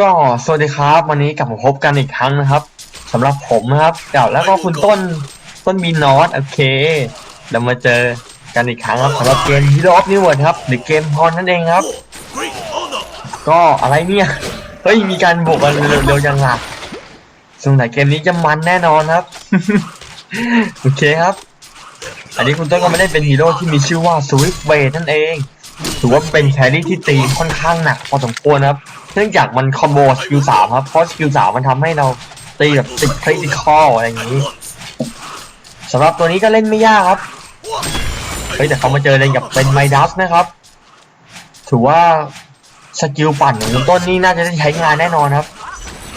ก็สวัสดีครับ วันนี้กลับมาพบกันอีกครั้งนะครับสำหรับผมนะครับเดี๋ยวแล้วก็คุณต้นต้นมีนอตโอเคเรามาเจอกันอีกครั้งครับสำหรับเกม Hero of New World ครับหรือเกมพรนั่นเองครับ ก็อะไรเนี่ยเฮ้ยมีการบวกกันเร็วๆยังล่ะสงสัยเกมนี้จะมันแน่นอนครับ โอเคครับ อันนี้คุณต้นก็ไม่ได้เป็นฮีโร่ที่มีชื่อว่า Swift w a y นั่นเองถือว่าเป็นแครี่ที่ตีค่อนข้างหนักพอสมควรครับ เนื่องจากมันคอมโบสกิลสามครับ เพราะสกิลสามมันทำให้เราตีแบบติดคริติคอลอะไรอย่างนี้สำหรับตัวนี้ก็เล่นไม่ยากครับ เฮ้ยแต่เขามาเจอเล่นกับเป็นไมดัสนะครับ ถือว่าสกิลปั่นของคุณต้นนี่น่าจะได้ใช้งานแน่นอนครับ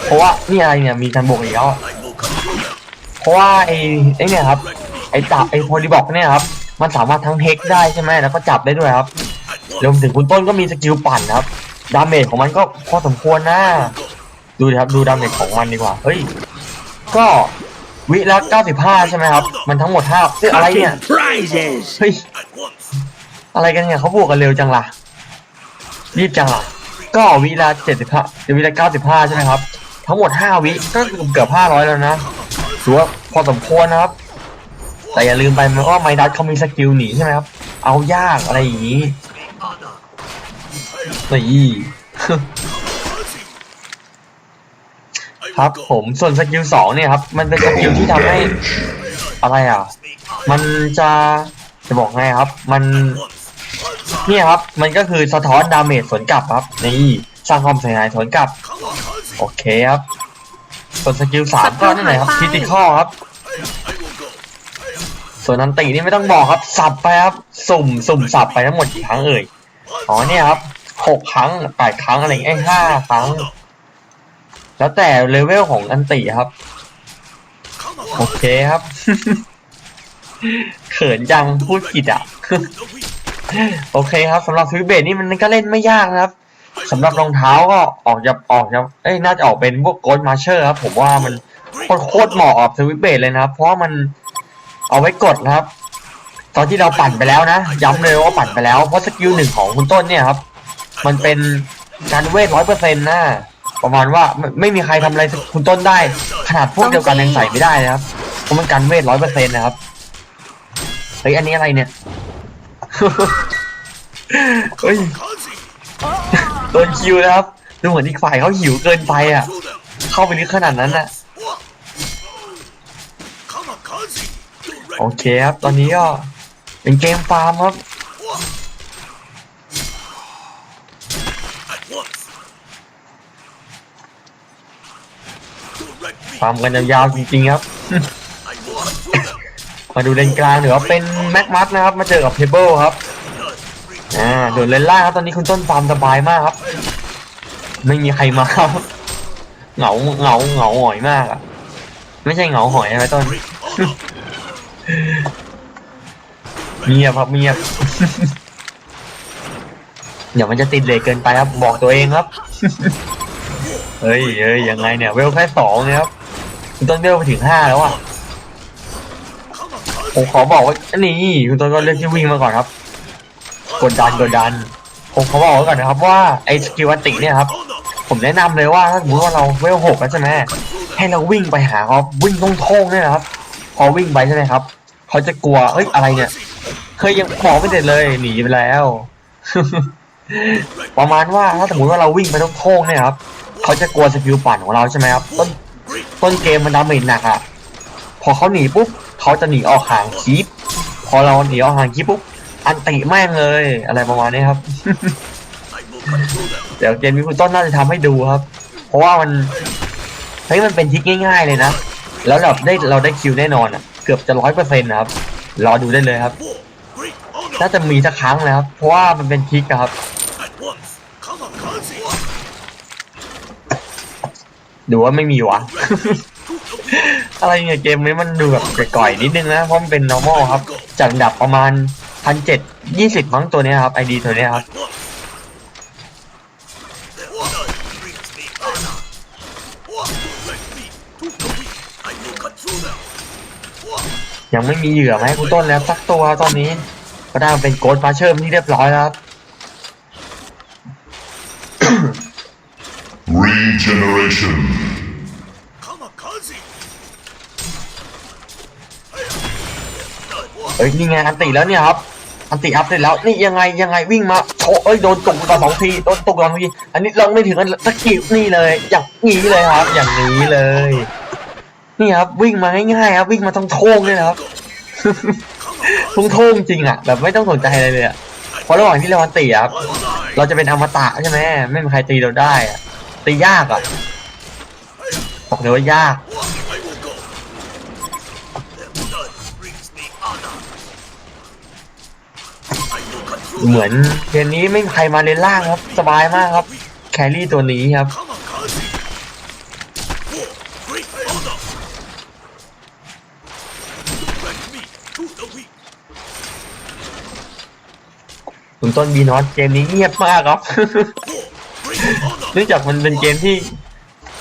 เพราะว่านี่อะไรเนี่ยมีการบวกอีกแล้วอะเพราะว่าไอ้ไอ้เนี่ยครับ ไอ้จับไอ้โพลีบอกเนี่ยครับ มันสามารถทั้งเฮกได้ใช่ไหมแล้วก็จับได้ด้วยครับรวมถึงคุณต้นก็มีสกิลปั่นครับ ดาเมจของมันก็พอสมควรนะดูดิครับดูดาเมจของมันดีกว่าเฮ้ยก็วิละ95 ใช่ไหมครับ มันทั้งหมด5ซึ่งอะไรเนี่ย prizes. เฮ้ย At once. อะไรกันเนี่ยเขาบวกกันเร็วจังล่ะรีบจังล่ะก็วิละ75วิละ95 ใช่ไหมครับ ทั้งหมด 5 วิก็เกือบ 500 แล้วนะถือว่าพอสมควรนะครับ แต่อย่าลืมไปว่าไมดัสเขามีสกิลหนีใช่ไหมครับ เอายากอะไรอย่างนี้ นี่ ครับผมส่วนสกิลสองเนี่ยครับ มันเป็นสกิลที่ทำให้ อะไรอะ มันจะจะบอกไงครับ มัน เนี่ยครับ มันก็คือสะท้อนดาเมจสวนกลับครับ นี่สร้างความเสียหายสวนกลับ โอเคครับ ส่วนสกิลสามก็นั่นแหละครับคริติคอครับ I will go. ส่วนนันตินี่ไม่ต้องบอกครับ สับไปครับ สุ่มสุ่มสับไปทั้งหมดกี่ครั้งเอ่ย อ๋อเนี่ยครับ หกครั้งแปดครั้งอะไรอย่างเงี้ยห้าครั้ง แล้วแต่เลเวลของอันติครับ โอเคครับ เขินจังพูดผิดอะ โอเคครับสำหรับสวิตเบดนี่มันก็เล่นไม่ยากนะครับสำหรับรองเท้าก็ออกจะออกจะเอ้ยน่าจะออกเป็นพวกโกลมาเชอร์ครับผมว่ามันโคตรเหมาะกับสวิตเบดเลยนะครับ เพราะมันเอาไว้กดนะครับ ตอนที่เราปั่นไปแล้วนะย้ำเลยว่าปั่นไปแล้วเพราะสกิลหนึ่งของคุณต้นเนี่ยครับ มันเป็นการเวทร้อยเปอร์เซ็นต์นะประมาณว่าไม่ไม่มีใครทำอะไรคุณต้นได้ ขนาดพวกเดียวกันยังใส่ไม่ได้นะครับเพราะมันการเวทร้อยเปอร์เซ็นต์นะครับเฮ้ยอันนี้อะไรเนี่ย เฮ้ย Kazi. โดนคิวนะครับดูเหมือนอีกฝ่ายเขาหิวเกินไปอะ Throw them. เข้าไปลึกขนาดนั้นอะ What? Come on, Kazi. Direct. โอเคครับ ตอนนี้ก็เป็นเกมฟาร์มครับ What? At once. Direct me. ฟาร์มกันยาวๆจริงๆครับ I will cut through them. มาดูเลนกลางถือว่าเป็นแม็กมัสนะครับ มาเจอกับเพเบิลครับ Blood. Free. อ่าโดนเลนล่างครับ ตอนนี้คุณต้นฟาร์มสบายมากครับ ไม่มีใครมาครับ เหงาเหงาเหงาหงอยมากอะไม่ใช่เหงาหอยใช่ไหมต้น Great honor. เงียบครับเงียบเดี๋ยวมันจะติดเลทเกินไปครับ บอกตัวเองครับ เฮ้ยเฮ้ยยังไงเนี่ย เวลแค่สองเนี่ยครับ คุณต้นเวไปถึงห้าแล้วอะผมขอบอกว่าอันนี้คุณต้นก็เลือกที่วิ่งมาก่อนครับกดดันกดดัน ผมขอบอกไว้ก่อนนะครับว่าไอ้สกิลอัติเนี่ยครับ ผมแนะนำเลยว่าถ้าสมมติว่าเราเวลหกแล้วใช่ไหมให้เราวิ่งไปหาเขาวิ่งตรงโค้งเนี่ยนะครับ พอวิ่งไปใช่ไหมครับเขาจะกลัวเอ้ยอะไรเนี่ย เคยยังบอกไม่เสร็จเลยหนีไปแล้ว ประมาณว่าถ้าสมมติว่าเราวิ่งไปตรงโค้งเนี่ยครับเขาจะกลัวสกิลปั่นของเราใช่ไหมครับต้น ต้นเกมมันดาเมจหนักอะพอเขาหนีปุ๊บเขาจะหนีออกห่างคีปพอเราหนีออกห่างคีปปุ๊บอันติแม่งเลยอะไรประมาณนี้ครับ เดี๋ยวเกมนี้คุณต้นน่าจะทำให้ดูครับ เพราะว่ามันเฮ้ยมันเป็นทิกง่าย ๆเลยนะแล้วเราได้เราได้คิวแน่นอนอะเกือบจะร้อยเปอร์เซ็นต์นะครับรอดูได้เลยครับน่าจะมีสักครั้งเลยครับ เพราะว่ามันเป็นทิกครับ ดูว่าไม่มีวะ อะไรเนี่ยเกมนี้มันดูแบบก่อยๆนิดนึงนะ เพราะมันเป็น normal ครับ จากอันดับประมาณพันเจ็ดยี่สิบมั้งตัวเนี้ยครับไอดีตัวเนี้ยครับยังไม่มีเหยื่อมาให้คุณต้นแล้วสักตัวตอนนี้ ก็ได้เป็นโกดมาเชิมที่เรียบร้อยแล้วครับ Regeneration. เอ้ยนี่ไงอันติแล้วเนี่ยครับอันติอัพเสร็จแล้วนี่ยังไงยังไงวิ่งมาโชเอ้ยโดนตกก่อนสองทีโดนตกก่อนทีอันนี้ลงไม่ถึงอันสกิลนี่เลย อย่างนี้เลยครับ อย่างนี้เลย นี่ครับวิ่งมาง่ายๆครับวิ่งมาต้องโท่งเลยนะครับทุ่งโท่งจริงอะแบบไม่ต้องสนใจอะไรเลยอะเพราะระหว่างที่เราอันติครับเราจะเป็นอมตะใช่ไหมไม่มีใครตีเราได้ตียากอะบอกเลยว่ายาก เหมือนเกมนี้ไม่มีใครมาเลนล่างครับ สบายมากครับ แครี่ตัวนี้ครับ คุณต้นบีนอตเกมนี้เงียบมากครับ เนื่องจากมันเป็นเกมที่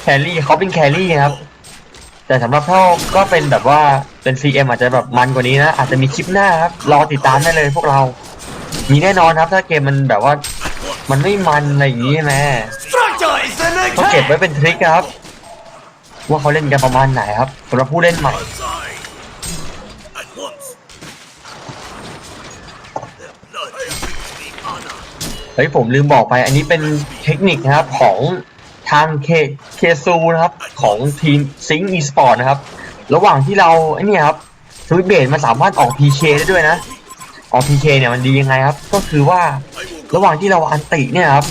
แครี่เขาเป็นแครี่ครับ แต่สำหรับเท่าก็เป็นแบบว่าเป็น CM อาจจะแบบมันกว่านี้นะ อาจจะมีคลิปหน้าครับ รอติดตามได้เลยพวกเรา มีแน่นอนครับถ้าเกมมันแบบว่า มันไม่มันอะไรอย่างนี้ใช่ไหม Structure is an เขาเก็บไว้เป็นทริคครับ ว่าเขาเล่นกันประมาณไหนครับสำหรับผู้เล่นใหม่ Bonsai. At once. Their blood brings me honor. เฮ้ยผมลืมบอกไปอันนี้เป็นเทคนิคนะครับของทางเคเคซูนะครับของทีมซิงอีสปอร์ตนะครับ ระหว่างที่เราไอ้เนี่ยครับสวิตเบดมันสามารถออก PK ได้ด้วยนะ ออก PK เนี่ยมันดียังไงครับ ก็คือว่าระหว่างที่เราอันติเนี่ยครับ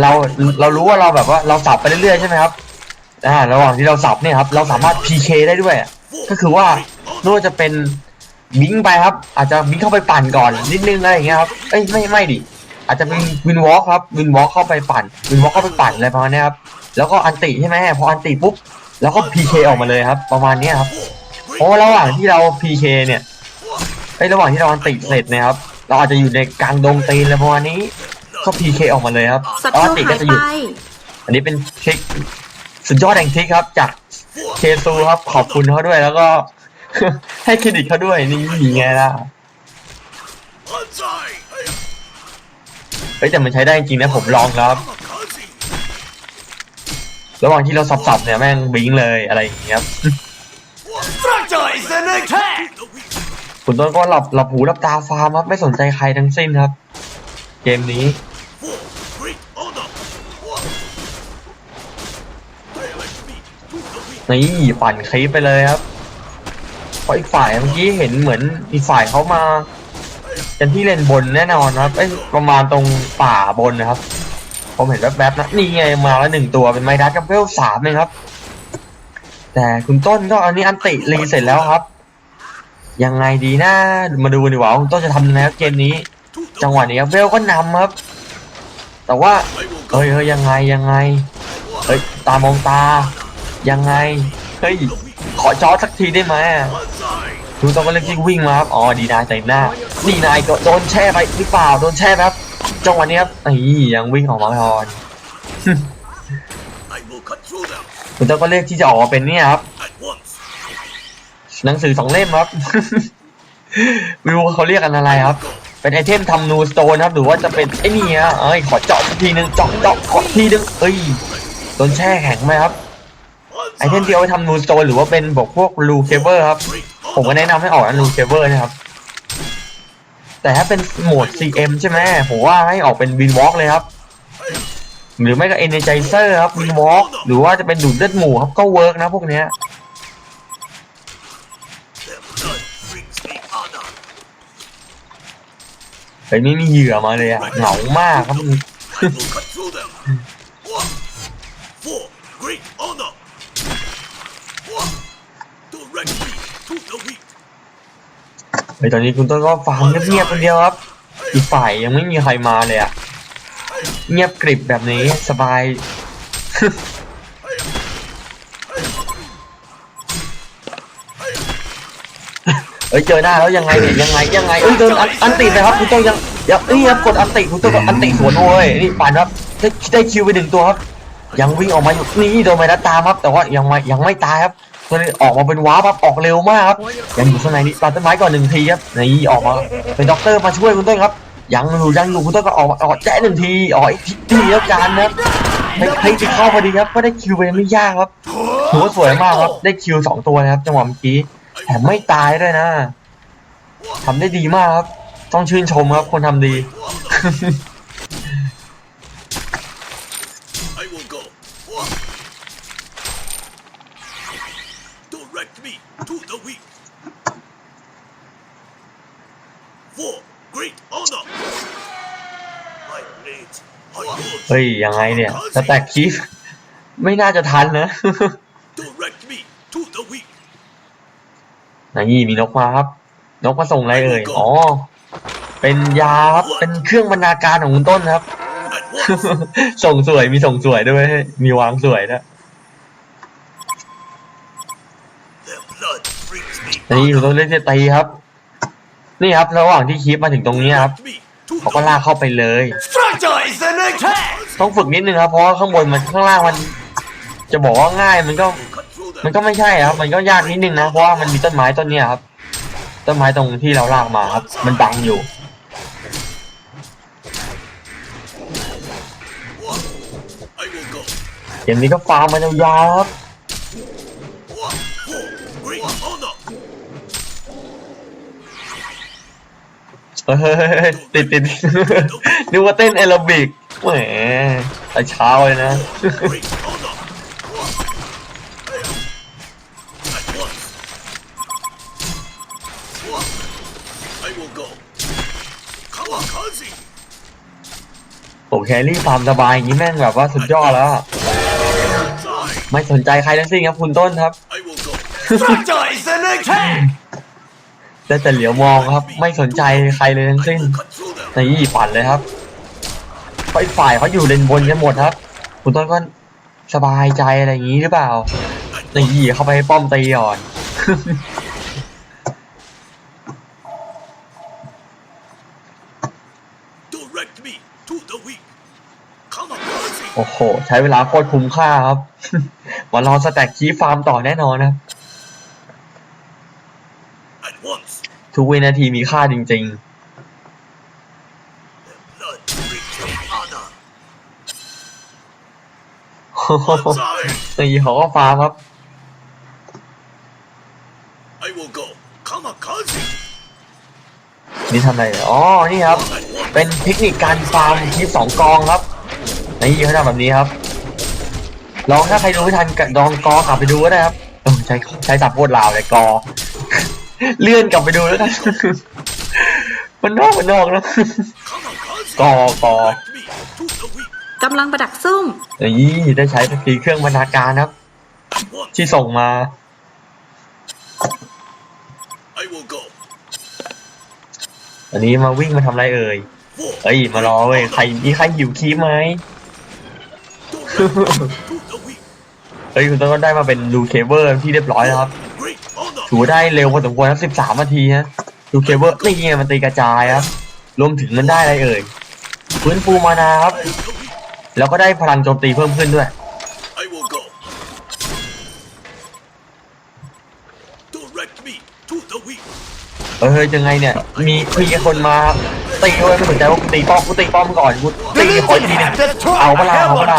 เราเรารู้ว่าเราแบบว่าเราสับไปเรื่อยๆใช่ไหมครับอ่าระหว่างที่เราสับเนี่ยครับ เราสามารถ PK ได้ด้วย ก็คือว่าไม่ว่าจะเป็นบิงไปครับ อาจจะบิงเข้าไปปั่นก่อนนิดนึงอะไรอย่างเงี้ยครับเอ้ยไม่ไม่ดิอาจจะเป็นวินวอล์กครับวินวอล์กเข้าไปปั่นวินวอล์กเข้าไปปั่นอะไรประมาณนี้ครับแล้วก็อันติใช่ไหมพออันติปุ๊บแล้วก็ PK ออกมาเลยครับ ประมาณนี้ครับเพราะระหว่างที่เรา PK เนี่ย ไอ้ยระหว่างที่เราอันติเสร็จเนะครับ เราอาจจะอยู่ในกลางดงตีนอะไรประมาณนี้ก็ PK ออกมาเลยครับศัตแล้วรูอันติหาก็ยจะหไปยุดอันนี้เป็นทริคสุดยอดแห่งทริคครับ จากเคซูครับขอบคุณเขาด้วยแล้วก็ ให้เครดิตเขาด้วยนี่ไงล่ะ Bonsai. เฮ้ยแต่มันใช้ได้จริงนะผมลองแล้วครับ Kamikaze. ระหว่างที่เราสับๆเนี่ยแม่งบิงเลยอะไรอย่างเงี้ยครับ Structure is an attack. คุณต้นก็หลับหลับหูหลับตาฟาร์มครับไม่สนใจใครทั้งสิ้นครับ เกมนี้นี่ปั่นคลิปไปเลยครับเพราะอีกฝ่ายเมื่อกี้เห็นเหมือนอีกฝ่ายเขามากันที่เลนบนแน่นอนครับเอ้ประมาณตรงป่าบนนะครับ ผมเห็นแวบๆนะนี่ไงมาแล้วหนึ่งตัวเป็นไมดัสกับเวลสามเองครับ แต่คุณต้นก็อันนี้อันติรีเสร็จแล้วครับ ยังไงดีนะ มาดูกันดีกว่าว่าคุณต้นจะทำยังไงครับเกมนี้ จังหวะนี้ครับเวลก็นำครับ แต่ว่าเฮ้ยเฮ้ยยังไงยังไงเฮ้ยตามองตา ยังไงเฮ้ยขอจอสักทีได้ไหมดูต้องก็เล่นที่วิ่งมาครับอ๋อดีนายใส่หน้าดีนายก็โดนแช่ไปหรือเปล่าโดนแช่ครับจังหวะนี้ครับนี่ยังวิ่งออกมาก่อนคุณต้องก็เลือกที่จะออกมาเป็นเนี่ยครับ หนังสือสองเล่มครับไม่รู้ว่าเขาเรียกกันอะไรครับ เป็นไอเทมทำนูสโตนครับ หรือว่าจะเป็นไอ้นี่ฮะเอ้ยขอเจาะทีนึงเจาะเจาะขอทีนึงเอ้ยโดนแช่แข็งไหมครับ ไอเทมที่เอาไว้ทำนูสโตนหรือว่าเป็นบอกพวกรูเคเบิลครับ ผมก็แนะนำให้ออกอันรูเคเบิลนะครับ แต่ถ้าเป็นโหมด CM ใช่ไหมผมว่าให้ออกเป็นวินวอล์กเลยครับหรือไม่ก็เอเนจเซอร์ครับวินวอล์กหรือว่าจะเป็นดูดเลือดหมูครับก็เวิร์กนะพวกเนี้ย เฮ้ยไม่มีเหยื่อมาเลยอะเหงามากครับ I will cut through them. One. For great honor. One. Direct me to the weak. เฮ้ยตอนนี้คุณต้นก็ฟาร์มเงียบๆคนเดียวครับอีกฝ่ายยังไม่มีใครมาเลยอะเงียบกริบแบบนี้สบาย อ้ยเจอหน้าแล้วยังไงเนี่ยยังไงยังไงเอ้ยโดนอันอันติไปครับคุณต้นยังยังนี่ครับกดอันติคุณต้นก็อันติสวนโว้ยนี่ปั่นครับได้ได้คิวไปหนึ่งตัวครับ ยังวิ่งออกมาอยู่นี่โดนไมนัดตามครับ แต่ว่ายังไม่ยังไม่ตายครับตัวนี้ออกมาเป็นว้าร์ปครับออกเร็วมากครับยังอยู่ข้างในนี่ตัดต้นไม้ก่อนหนึ่งทีครับนี่ออกมาเป็นด็อกเตอร์มาช่วยคุณต้นครับยังอยู่ยังอยู่คุณต้นก็ออกมาออกแจ้หนึ่งทีออกอีกทีแล้วกันนะครับไม่คลิกเข้าพอดีครับก็ได้คิวไปไม่ยากครับถือว่าสวยมากครับได้คิวสองตัวนะครับจังหวะเมื่อกี้ แถมไม่ตายด้วยนะทำได้ดีมากครับ ต้องชื่นชมครับ คนทำดี I will go. Direct me to the weak. For great honor. My blades are yours. เฮ้ย ยังไงเนี่ยสแต็กคีฟไม่น่าจะทันนะ Direct me to the weak. นี่มีนกมาครับ นกมาส่งอะไรเอ่ยอ๋อเป็นยาครับเป็นเครื่องบรรณาการของคุณต้นครับ At once. ส่งสวยมีส่งสวยด้วย มีวางสวยนะ Their blood brings me นี่คุณ honor. ต้นเล่นจะตีครับ นี่ครับระหว่างที่คีฟมาถึงตรงนี้ครับ Direct me to เขาก็ the ลากเข้าไปเลย Structure is an attack! ต้องฝึกนิดนึงครับ เพราะว่าข้างบนมันข้างล่างมัน จะบอกว่าง่ายมันก็ cut through มันก็ไม่ใช่ครับ มันก็ยากนิดนึงนะ เพราะว่ามันมีต้นไม้ต้นเนี้ยครับ ต้นไม้ตรงที่เราลากมาครับ มันบังอยู่ I will go. เกมนี้ก็ฟาร์มมายาวๆครับติดติดนึกว่าเต้นแอโรบิกแหมแต่เช้าเลยนะ ผมแครี่ฟาร์มสบายอย่างนี้แม่งแบบว่าสุดยอดแล้วอะ Die. ไม่สนใจใครทั้งสิ้นครับคุณต้นครับ I will go. Structure is an attack! ได้แต่เหลียวมองครับ ไม่สนใจใครเลยทั้ง I สิ้น will cut through them. นี่ปั่นเลยครับเพราะอีกฝ่ายเขาอยู่เลนบนกันหมดครับ คุณต้นก็สบายใจอะไรอย่างนี้หรือเปล่า At นี่ once. เข้าไปให้ป้อมตีก่อน Direct me to the weak. Kamikaze. โอ้โห ใช้เวลาโคตรคุ้มค่าครับมารอสแต็กคีฟาร์มต่อแน่นอนนะครับ At once. ทุกวินาทีมีค่าจริง Blood brings me honor. ๆ Die. นี่เขาก็ฟาร์มครับ I will go. Kamikaze. นี่ทำอะไรเนี่ยอ๋อ นี่ครับ At once. เป็นเทคนิคการฟาร์มคีฟสองกองครับ นี่เขาทำแบบนี้ครับลองถ้าใครดูไม่ทันกลองกอกลับไปดูก็ได้ครับเออใช้ใช้สับโคตรลาวเลยกอ เลื่อนกลับไปดูแล้วกันมันนอกมันนอกนะ Kamikaze. กอกอ Direct me to the weak. กำลังประดักซุ่มนี่ได้ใช้สกีเครื่องบรรณาการครับ At once. ที่ส่งมา I will go. อันนี้มาวิ่งมาทำอะไรเอ่ย For เฮ้ยมารอเว้ยใครมีใครหิวคีบไหม direct me to the weak. เฮ้ยคุณต้นก็ได้มาเป็นดูเคเบิลที่เรียบร้อยแล้วครับถือว่าได้เร็วพอสมควรครับสิบสามนาทีฮะดูเคเบิลนี่ไงมันตีกระจายครับรวมถึงมันได้อะไรเอ่ยฟื้นฟูมานาครับ แล้วก็ได้พลังโจมตีเพิ่มขึ้นด้วยเฮ้ยยังไงเนี่ย มีมีคนมา ตีด้วยไม่สนใจว่ากูตีป้อมกูตีป้อมก่อนกูตีคอยทีนึงเอาเวลาเอาเวลา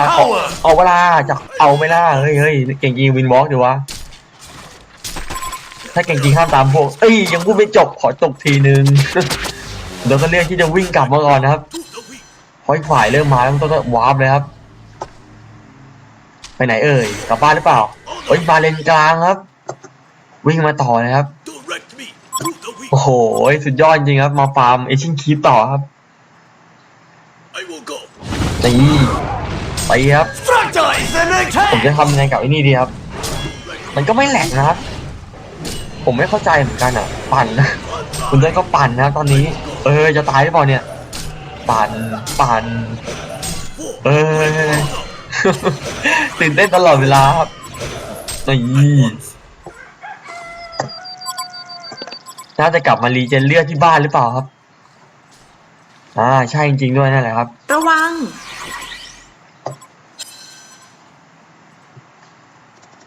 เอาเวลาจะเอาไม่ล่าเฮ้ยเฮ้ยเก่งจริงวินวอล์กดีวะถ้าเก่งจริงห้ามตามพวกเอ้ยยังพูดไม่จบขอจบทีนึงเดี๋ยวก็เลือกที่จะวิ่งกลับมาก่อนนะครับพอีกฝ่ายเริ่มมาแล้วมันต้องวาร์ปเลยครับ ไปไหนเอ่ยกลับบ้านหรือเปล่าเอ้ยมาเลนกลางครับ วิ่งมาต่อเลยครับ Direct me to the weak. โอ้โห สุดยอดจริงครับ มาฟาร์มเอชินคีปต่อครับ I will go. นี่ไปครับ Structure is an ผม attack! จะทำยังไงกับไอ้นี่ดีครับ มันก็ไม่แหลกนะครับ ผมไม่เข้าใจเหมือนกันอะ ปั่นนะคุณเต้ยก็ปั่นนะตอนนี้ เออจะตายหรือเปล่าเนี่ย ปั่น ปั่น For เออตื่นเต้นตลอดเวลาครับนี่ น่าจะกลับมารีเจนเลือดที่บ้านหรือเปล่าครับ อ่า ใช่จริงๆด้วยนั่นแหละครับ ระวัง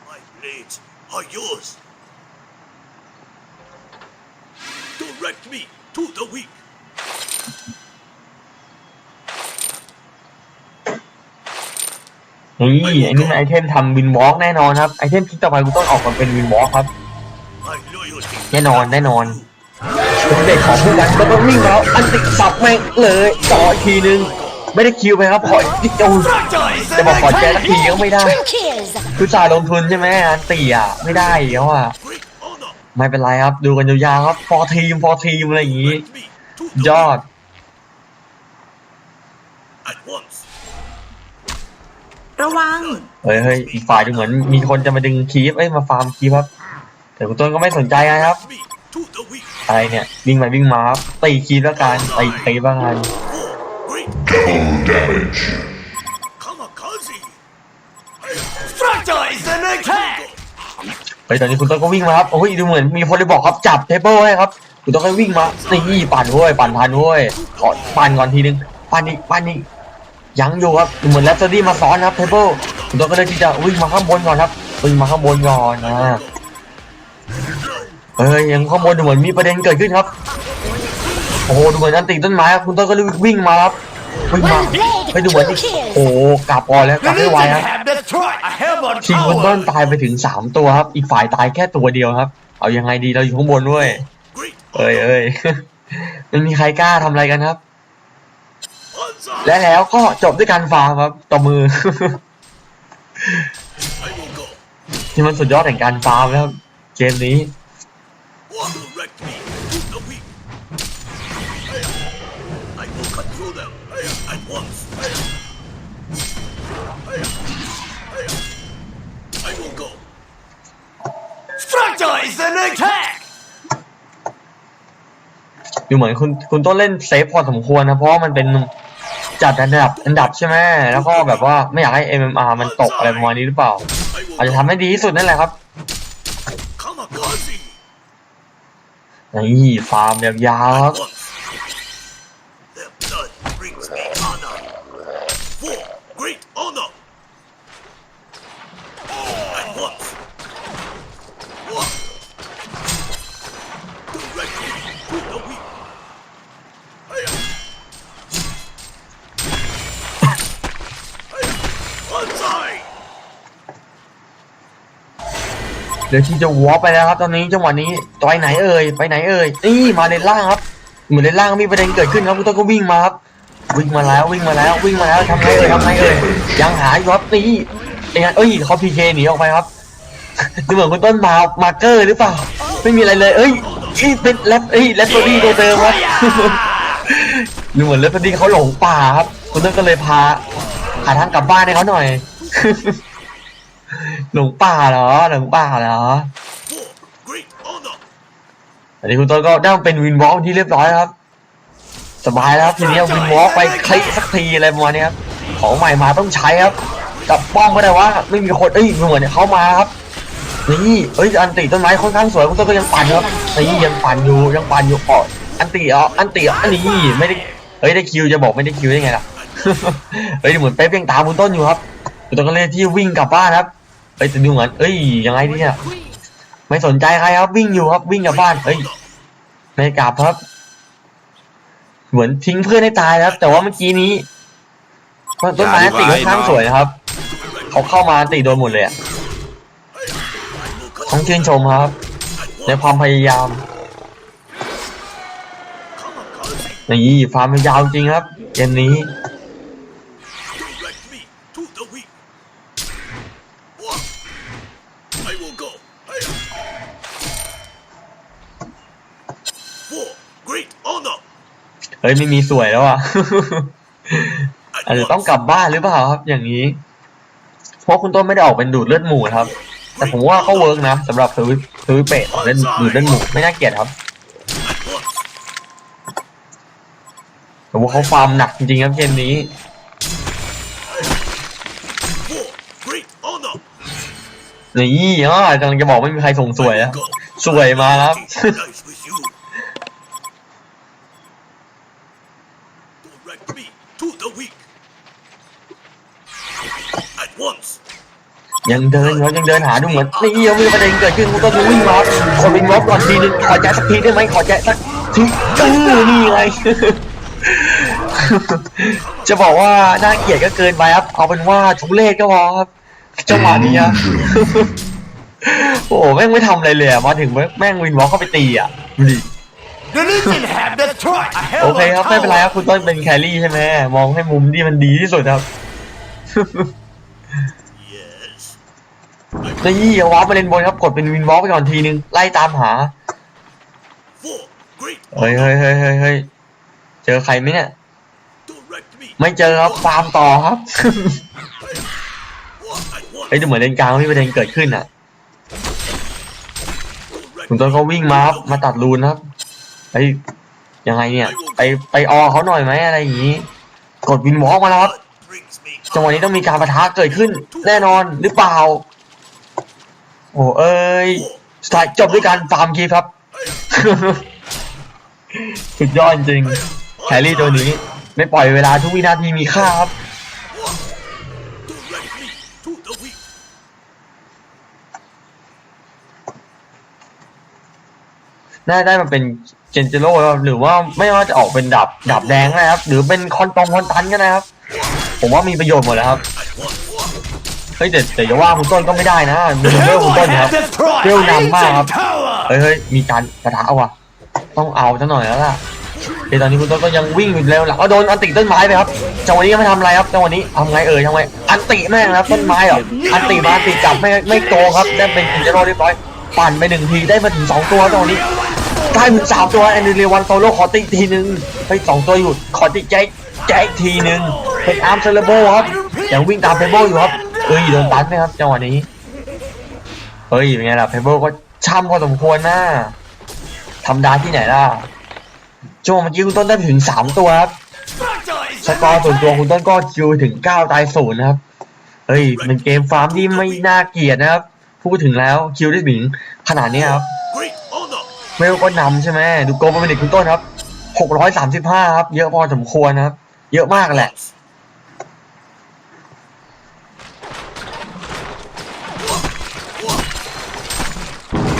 my blades are yours. Direct me to the weak. นี่อันนี้มันไอเทมทำวินวอล์กแน่นอนครับ ไอเทมที่ต่อไปกูต้องออกมาเป็นวินวอล์กครับ My loyalty. แน่นอนแน่นอนเป็นเด็กของผู้กันก็ต้องวิ่งแล้วอันติสับแม่งเลยต่ออีกทีนึง ไม่ได้คิวไปครับขออีกโอ้ย Fractal จะบอกขอแจสักที Incinerator! ก็ไม่ได้ Triple kills. คือจ่ายลงทุนใช่ไหมอันตีอะไม่ได้แล้วอะ Great honor. ไม่เป็นไรครับ ดูกันยาวๆครับฟอร์ทีมฟอร์ทีมอะไรอย่างงี้ Direct me to the ยอด at once. ระวัง เฮ้ยเฮ้ยอีกฝ่ายดูเหมือนมีคนจะมาดึงคีฟเอ้ยมาฟาร์มคีฟครับ แต่คุณต้นก็ไม่สนใจนะครับ อะไรเนี่ย วิ่งไปวิ่งมาครับตีคีฟแล้วกันตีตีบ้างกัน Four. Great Double damage. kamikaze. Fractal is an attack! เฮ้ยตอนนี้คุณต้นก็วิ่งมาครับโอ้ยดูเหมือนมีคนเลยบอกครับจับเทเบิลให้ครับ คุณต้นก็วิ่งมานี่ปั่นเว้ยปั่นทันเว้ยขอปั่นก่อนทีนึงปั่นอีกปั่นอีกยังอยู่ครับเหมือนแรปโซดี้มาซ้อนครับเทเบิลคุณต้นก็เลยที่จะวิ่งมาข้างบนก่อนครับวิ่งมาข้างบนก่อนนะ เฮ้ยยังข้างบนดูเหมือนมีประเด็นเกิดขึ้นครับ โอ้โหดูเหมือนอันติต้นไม้ครับคุณต้นก็เลยวิ่งมาครับวิ่งมา One blade, ไปดูเหมือน two kills. โอ้โหกลับก่อนแล้วก The ลับไม่ Legion ไหวครับ have destroyed a Hellborn ทีมคุณต้น tower! ตายไปถึงสามตัวครับ อีกฝ่ายตายแค่ตัวเดียวครับ เอายังไงดีเราอยู่ข้างบนด้วย Great เอ้ยเอ้ยมันมีใครกล้าทำอะไรกันครับ Banzai. และแล้วก็จบด้วยการฟาร์มครับต่อมือ I will go. ที่มันสุดยอดแห่งการฟาร์มแล้วครับเกมนี้ดูเหมือนคุณคุณต้นเล่นเซฟพอสมควรนะ เพราะมันเป็นจัดอันดับอันดับใช่ไหมแล้วก็แบบว่าไม่อยากให้ MMR มันตกอะไรประมาณนี้หรือเปล่า อาจจะทำให้ดีที่สุดนั่นแหละครับ Kamikaze. นี่ฟาร์มยาวครับ At once. Their blood brings me honor. For great honor. At once. One. Direct me to the weak. Banzai. เดี๋ยวที่จะวอลไปแล้วครับตอนนี้จังหวะนี้ไปไหนเอ่ยไปไหนเอ่ยนี่มาเลนล่างครับ เหมือนเลนล่างมีประเด็นเกิดขึ้นครับคุณต้นก็วิ่งมาครับวิ่งมาแล้ววิ่งมาแล้ววิ่งมาแล้วทำไงเอ่ยทำไงเอ่ยยังหาอยู่ครับนี่เอ้ยเอ้ยเขาพีเคหนีออกไปครับดูเหมือนคุณต้นมามาร์เกอร์หรือเปล่า ไม่มีอะไรเลย เอ้ยนี่เป็นแรปเอ้ยแรปโซดี้ตัวเดิมครับดูเหมือนแรปโซดี้เขาหลงป่าครับ คุณต้นก็เลยพาหาทางกลับบ้านให้เขาหน่อย หลงป่าเหรอหลงป่าเหรออันนี้คุณต้นก็ได้เป็นวินวอล์กที่เรียบร้อยครับ สบายแล้วครับทีนี้วินวอล์กไปคลิกสักทีอะไรประมาณนี้ครับของใหม่มาต้องใช้ครับจับป้อมก็ได้ว่าไม่มีคนเอ้ยเหมือนเขามาครับนี่เอ้ยอันติต้นไม้ค่อนข้างสวยคุณต้นก็ยังปั่นครับนี่ยังปั่นอยู่ยังปั่นอยู่อ๋ออันติอ๋ออันติอ๋ออันนี้ไม่ได้เฮ้ยได้คิวจะบอกไม่ได้คิวได้ไงล่ะเฮ้ยเหมือนเป๊ปยังตามคุณต้นอยู่ครับคุณต้นก็เลยที่วิ่งกลับบ้านครับ เอ้ยแต่ดูเหมือนเอ้ยยังไงดีเนี่ยไม่สนใจใครครับวิ่งอยู่ครับวิ่งกลับบ้านเอ้ยไม่กลับครับ เหมือนทิ้งเพื่อนให้ตายครับ แต่ว่าเมื่อกี้นี้ต้นไม้ติค่อนข้างสวยนะครับเขาเข้ามาติโดนหมดเลยอะต้องชื่นชมครับ ในความพยายามนี่ฟาร์มยาวจริงครับเกมนี้ Direct me to the weak. One. I will go. For great honor. เฮ้ยไม่มีสวยแล้วอะอาจ At จะต้อง once. กลับบ้านหรือเปล่าครับ อย่างนี้ เพราะคุณต้นไม่ได้ออกเป็นดูดเลือดหมูนะครับ แต่ผมว่าก็เวิร์กนะสำหรับสวิปสวิปเปะออกเล่นดูดเลือดหมูไม่น่าเกลียดครับ At once. แต่ว่าเขาฟาร์มหนักจริงๆครับเกมนี้ For great honor. นี่อ๋อกำลังจะบอกไม่มีใครส่งสวย I แล้ว will go. สวยมาครับ Nice with you. Direct me to the weak. At once. ยังเดินเขายังเดินหาดูเหมือนนี่ยังมีประเด็นเกิดขึ้นคุณต้นวิ่งมาขอวิ่งรอบก่อนทีนึงขอแจ๊สักทีได้ไหมขอแจ๊สักทีเออนี่ไงจะบอกว่าน่าเกลียดก็เกินไปครับเอาเป็นว่าทุเรศก็พอครับจังหวะนี้ครับโอ้โหแม่งไม่ทำอะไรเลยอะมาถึงแม่งวินวอลเข้าไปตีอะดูดิ The Legion have destroyed a โอเค Hellborn ครับไม่เป็นไรครับ tower. คุณต้นเป็นแครี่ใช่ไหมมองให้มุมที่มันดีที่สุดครับ Yes. นี่เอาวาร์ปมาเลนบนครับ กดเป็นวินวอลไปก่อนทีนึง ไล่ตามหา For great เฮ้ยเฮ้ยเฮ้ยเฮ้ยเฮ้ยเจอใครไหมเนี่ย direct me. ไม่เจอครับ ฟาร์มต่อครับ What I want. เฮ้ยดูเหมือนเลนกลางมีประเด็นเกิดขึ้นอะ Direct คุณต้นเขาวิ่งมาครับ มาตัดรูนครับเฮ้ยยังไงเนี่ย ไปไปออเขาหน่อยไหมอะไรอย่างงี้ กดวินวอลมาแล้วครับ Blood brings me จังหวะนี้ต้องมีการประทะเกิดขึ้น แน่นอนหรือเปล่า โอ้เอ้ยสไตล์จบด้วยการฟาร์มคีครับ สุดยอดจริงแครี่ตัวนี้ ไม่ปล่อยเวลาทุกวินาทีมีค่าครับ น่าได้มาเป็นเจนเจโร่หรือว่าไม่ว่าจะออกเป็นดับดับแดงนะครับ หรือเป็นคอนตองคอนตันก็นะครับ ผมว่ามีประโยชน์หมดแล้วครับเฮ้ยแต่แต่อย่าว่าคุณต้นก็ไม่ได้นะมี The เรื่องคุณต้น Hellborn ครับ have destroyed เร็ว a นำมากครับ ancient tower. เฮ้ยเฮ้ยมีการประทะว่ะต้องเอาซะหน่อยแล้วล่ะเดี๋ยวตอนนี้คุณต้นก็ยังวิ่งอยู่เร็วหลังก็โดนอันติต้นไม้ไปครับจังหวะนี้ยังไม่ทำอะไรครับจังหวะนี้ทำไงเอ่ยทำไงอันติแม่งนะครับต้นไม้เหรออันติมาอันติกลับไม่ไม่โตครับได้เป็นอินเจโร่เรียบร้อยปั่นไปหนึ่งทีได้มาถึงสองตัวตรงนี้ได้ถึงสามตัวแอนเดรียวันโซโล่ขอติอีกทีหนึ่งไปสองตัวอยู่ขอติแจ๊ก แจ๊กอีกทีหนึ่งเป็นอาร์มเซเลโบครับยังวิ่งตามเพเบิลอยู่ครับเอ้ยโดนตันไหมครับจังหวะนี้เฮ้ยเป็นไงล่ะเพเบิลก็ช่ำพอสมควรนะทำด้ที่ไหนล่ะช่วงเมื่อกี้คุณต้นได้ถึงสามตัวครับสกอร์ส่วนตัวคุณต้นก็คิวถึงเก้าตายศูนย์นะครับเฮ้ยเป็นเกมฟาร์มที่ไม่น่าเกลียดนะครับพูดถึงแล้วคิวได้ถึงขนาดนี้ครับเวลก็นำใช่ไหมดูโกลเป็นเด็กคุณต้นครับหกร้อยสามสิบห้าครับเยอะพอสมควรนะครับ เยอะมากแหละ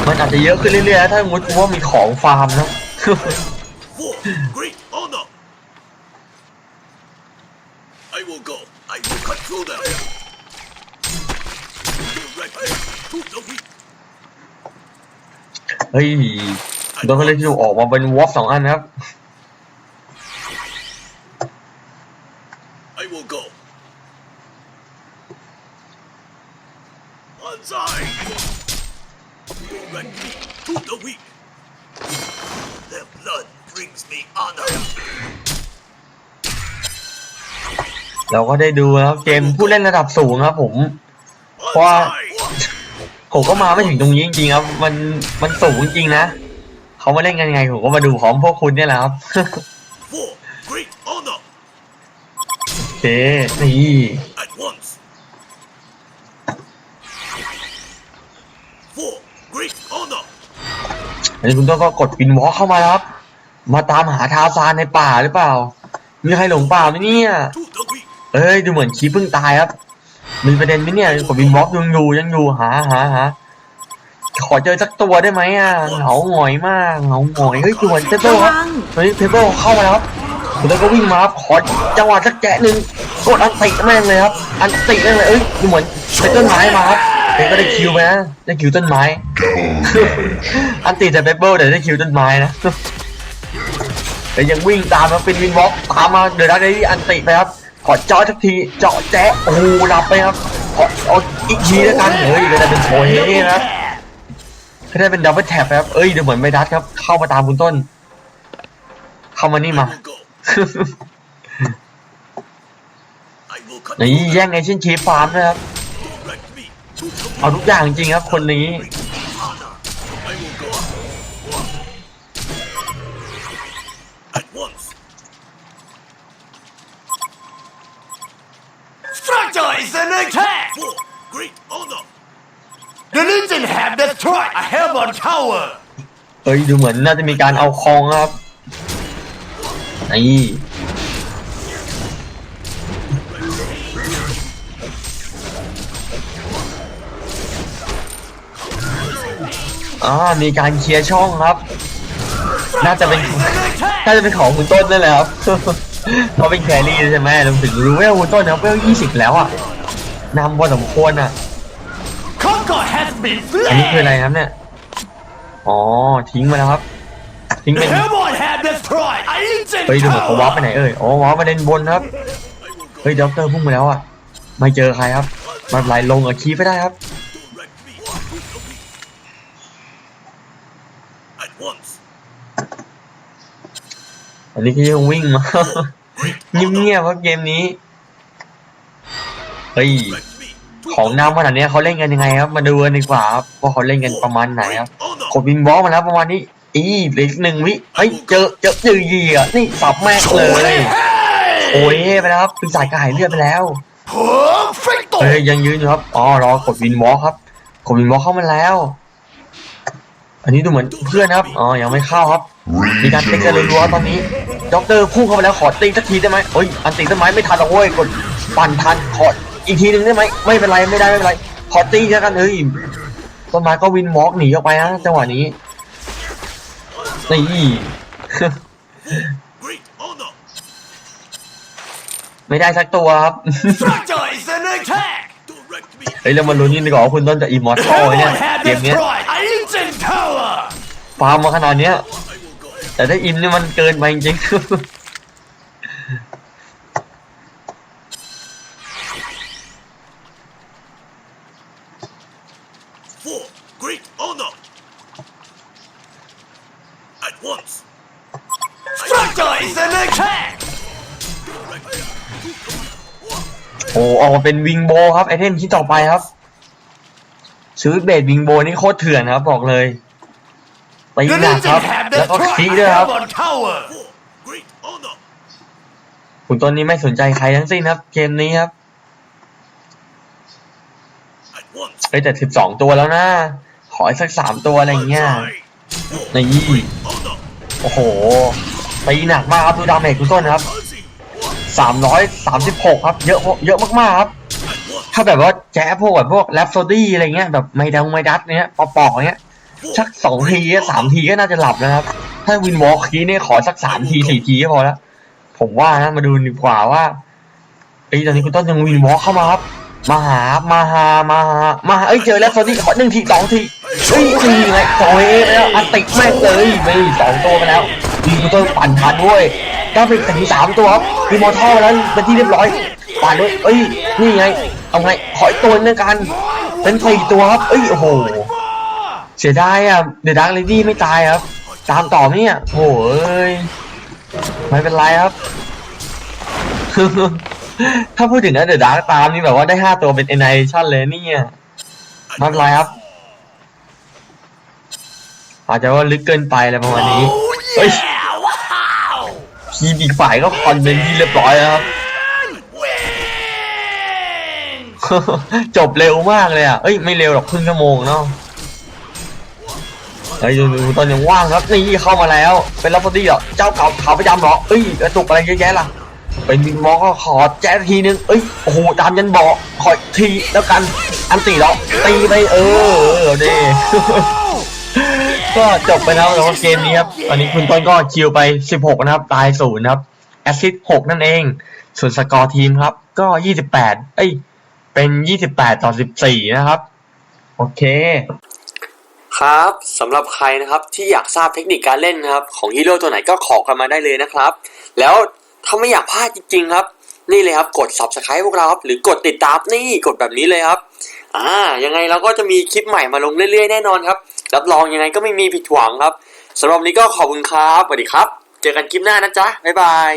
มันอาจจะเยอะขึ้นเรื่อยๆนะถ้าสมมติว่ามีของฟาร์มนะ For great honor. I will go. I will cut through them. Direct me to the weak. เฮ้ยโดนเขาเลยที่ออกมาเป็นวอฟสองอันนะครับ Onside. Direct me to the weak. Their blood brings me honor. เราก็ได้ดูนะครับเกมผู้เล่นระดับสูงครับผม Why? Onside. ผมก็มาไม่ถึงตรงนี้จริงๆครับ มันมันสูงจริงๆนะเขามาเล่นกันยังไงผมก็มาดูพร้อมพวกคุณเนี่ยแหละครับ For great honor. โอเคนี่ At once. For great honor. อันนี้คุณต้นก็กดปินวอลเข้ามาแล้วครับ มาตามหาทาซานในป่าหรือเปล่า มีใครหลงป่าไหมเนี่ย To the weak. เอ้ยดูเหมือนคีเพิ่งตายครับ มีประเด็นไหมเนี่ยกดปินวอลยังอยู่ยังอยู่หาหาหาขอเจอสักตัวได้ไหมอะเหงาหงอยมากเหงาหงอยเฮ้ยดูเหมือนเพเปิลครับเฮ้ยเพเปิลเข้ามาแล้วครับคุณต้นก็วิ่งมาครับขอจังหวะสักแกะหนึ่งกดอันติแม่งเลยครับ อันติแม่งเลยเอ้ยดูเหมือนเป็นต้นไม้มาครับ เฮ้ยก็ได้คิวไปนะได้คิวต้นไม้ อันติแต่เปเปิลแต่ได้คิวต้นไม้นะ แต่ยังวิ่งตามมาเป็นวินวอล์กตามมาเดือดได้ที่อันติไปครับขอจาะสักทีเจาะแจ๊ะโอ้โหหลับไปครับขอเอาอีกทีแล้วกันเฮ้ยก็ได้เป็นโชยเฮ้นะก็ได้เป็นดับเบิลแท็บครับเอ้ยเดี๋ยวเหมือนไม่ดัดครับ เข้ามาตามคุณต้น เข้ามานี่มา will go. I will cut นี่แย่งไอเช่นชีฟาร์มนะครับ Direct me to the weak. เอาทุกอย่างจริงครับคนนี้ honor. I will go. At once. Structure is an attack. For great honor. The Legion have destroyed a Hellborn tower. เอ้ยดูเหมือนน่าจะมีการเอาคองครับนี่ อ่ามีการเคลียร์ช่องครับ น่าจะเป็น An attack. น่าจะเป็นของคุณต้นนั่นแหละครับเขาเป็นแครี่ใช่ไหมรวมถึงรู้เวลคุณต้นนะเวลยี่สิบแล้วอะนำพอสมควรอะ Conquer has been อันนี้คืออะไร slain. ครับเนี่ยอ๋อทิ้งมาแล้วครับทิ้ง The เป็น Hellborn have destroyed a ancient เฮ้ยดูเหมือนเขาวาร์ปไปไหน tower. เอ่ยอ๋อวาร์ปมาเด่นบนครับเฮ้ยด็อกเตอร์พุ่งมาแล้วอะไม่เจอใครครับไมันไหลลงกับคีไปได้ครับ Direct me at once. อันนี้ก็ยังวิ่งมาเงียบๆครับเกมนี้เฮ้ยของน้ำขนาดนี้เขาเล่นกันยังไงครับ มาดูกันดีกว่าครับว่าเขาเล่นกันประมาณไหนครับกดวินบอลมาแล้วประมาณนี้อีเหลืออีกหนึ่งวิเฮ้ยเจอเจอเจอเหยียนี่สับแม่เลยโอ้ยไปแล้วครับปีศาจกระหายเลือดไปแล้วเฮ้ยยังยืนอยู่ครับอ๋อรอกดวินวอลครับกดวินวอลเข้ามาแล้ว อันนี้ดูเหมือนเพื่อนครับอ๋อยังไม่เข้าครับ มีการตีกันรัวๆตอนนี้ด็อกเตอร์พุ่งเข้ามาแล้วขอตีสักทีได้ไหมเฮ้ยอันตีต้นไม้ไม่ทันหรอกเว้ยกดปั่นทันขออีกทีหนึ่งได้ไหมไม่เป็นไรไม่ได้ไม่เป็นไรขอตีแล้วกันเฮ้ยต้นไม้ก็วินวอล์กหนีออกไปนะจังหวะนี้นี่ Great honor. ไม่ได้สักตัวครับ Structure is an attack. Direct me. เฮ้ยเรามาลุ้นกันดีกว่าว่าคุณต้นจะอิมมอร์ The ทัลเนี่ย Hellborn have เกมเนี้ย destroyed a ancient tower. ฟาร์มมาขนาดเนี้ย I will go. แต่ถ้าอิมเนี่ยมันเกินไปจริงๆ For great honor. At once. Structure is an attack. Direct me. โอ้ออกมาเป็นวิงโบครับไอเทมที่ต่อไปครับ ซื้อเบสวิงโบนี่โคตรเถื่อนครับ บอกเลยตี The หนักค Legion รับ have แล้วก็ destroyed คี a ด้วยครับ Hellborn tower. For great honor. คุณต้นนี้ไม่สนใจใครทั้งสิ้นครับ เกมนี้ครับ At once. เฮ้ยแต่สิบสองตัวแล้วนะ ขออีกสักสามตัวอะไรอย่างเงี้ย For นี่ honor. โอ้โหตีหนักมากครับดูดาเมจคุณต้นนะครับ Fuzzy. สามร้อยสามสิบหกครับ เยอะเยอะมากๆครับ At once. ถ้าแบบว่าแจ๊พวกแบบพวกแรปโซดี้อะไรเงี้ยแบบไมดังไมดัสเนี้ยปอกๆเงี้ย สักสองทีสามทีก็น่าจะหลับนะครับ ถ้าวินวอล์กคีเนี่ยขอสักสามทีสี่ทีก็พอแล้วผมว่านะมาดูดีกว่าว่าไอ้ตอนนี้คุณต้นยังวินวอล์กเข้ามาครับมาหา มาหา มาหา มาหาเอ้ยเจอแล้วโซนี่ขอหนึ่งทีสองทีเฮ้ยทีไงสองเอไปแล้วอันติแม่งเลยไม่สองตัวไปแล้วดีคุณต้นปั่นทันด้วยได้ไปถึงสามตัวครับมีมอท่อแล้วเป็นที่เรียบร้อยปั่นด้วยเอ้ยนี่ไงเอาไงขออีกตัวนึงกันเป็นสี่ตัวครับเอ้ยโอ้โห เสียดายอะเดอะดักเลดี้ไม่ตายครับ ตามต่อไหมเนี่ยโอ้ยไม่เป็นไรครับ ถ้าพูดถึงนะเดอะดักตามนี่แบบว่าได้ห้าตัวเป็น n i ชั่นเลยเนี่ยไม่เป็นไรครับ อาจจะว่าลึกเกินไปอะไรประมาณนี้ Oh เฮ้ย yeah! Wow! ทีมอีกฝ่ายก็คอนเป็นที่เรียบร้อยแล้วครับ Win! จบเร็วมากเลยอะ เอ้ยไม่เร็วหรอกครึ่งชั่วโมงเนาะ ไอ้ยดูตอนยังว่างครับนี่เข้ามาแล้ว เป็นรับพอดีเหรอเจ้าเก่าขาประจำเหรอเอ้ยกระตุกอะไรเยอะแยะล่ะเป็นวินมอก็ขอแจ๊ทีนึงเอ้ยโอ้โหตามยันบอกขออีกทีแล้วกันอันตีเหรอตีไปเออเออเด้ก็จบไปแล้วสำหรับเกมนี้ครับตอนนี้คุณต้นก็คิวไป 16 นะครับ ตายศูนย์นะครับแอสซิสต์6นั่นเอง ส่วนสกอร์ทีมครับ ก็ 28 เอ้ย เป็น 28 ต่อ 14 นะครับ โอเค ครับสำหรับใครนะครับที่อยากทราบเทคนิคการเล่นนะครับ ของฮีโร่ตัวไหนก็ขอกันมาได้เลยนะครับ แล้วถ้าไม่อยากพลาดจริงๆครับ นี่เลยครับกด subscribe พวกเราครับหรือกดติดตามนี่กดแบบนี้เลยครับอ่ายังไงเราก็จะมีคลิปใหม่มาลงเรื่อยๆแน่นอนครับ รับรองยังไงก็ไม่มีผิดหวังครับสำหรับนี้ก็ขอบคุณครับสวัสดีครับ เจอกันคลิปหน้านะจ๊ะบ๊ายบาย